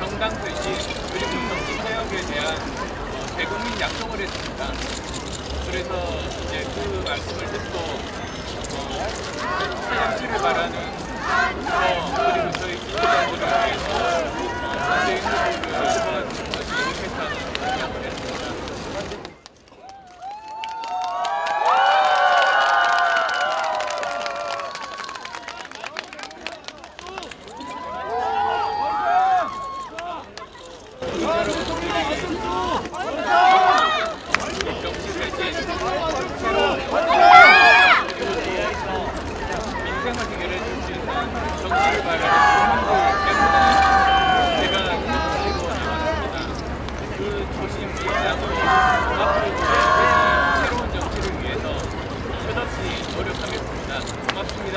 정당推신 그리고 정치 개혁에 대한 어, 대국민 약속을 했습니다. 그래서 이제 그 말씀을 듣고 어, 사양치를 바라는 저 그리고 저희 민주당들을 위해서 어, 선대인 후보를 도와주는 것이 좋겠다는 생각을 했습니다. 정치 세계 새로운 민생을 해결해 줄 수 있는 정치를 바라는 국민들 때문에 제가 정치로 나왔습니다. 그 초심 이상으로 앞으로도 새로운 정치를 위해서 끝없이 노력하겠습니다. 고맙습니다.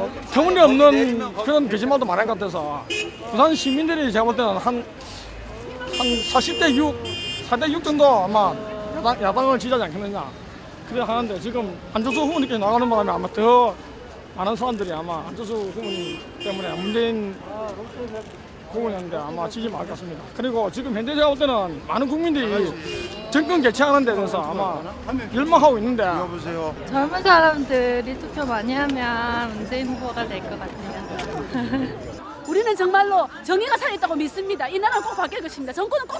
어, 터무니 없는 그런 거짓말도 많은 것 같아서 부산 시민들이 제가 볼 때는 한, 한 40대 6, 4대 6 정도 아마 야당, 야당을 지지하지 않겠느냐. 그래 하는데 지금 안철수 후보님께 나가는 바람에 아마 더 많은 사람들이 아마 안철수 후보님 때문에 문재인 후보님한테 아마 지지 말 것 같습니다. 그리고 지금 현재 제가 볼 때는 많은 국민들이 정권 개최하는 데 대해서 아마 열망하고 있는데 젊은 사람들이 투표 많이 하면 문재인 후보가 될 것 같아요. 우리는 정말로 정의가 살아있다고 믿습니다. 이 나라는 꼭 바뀔 것입니다. 정권은 꼭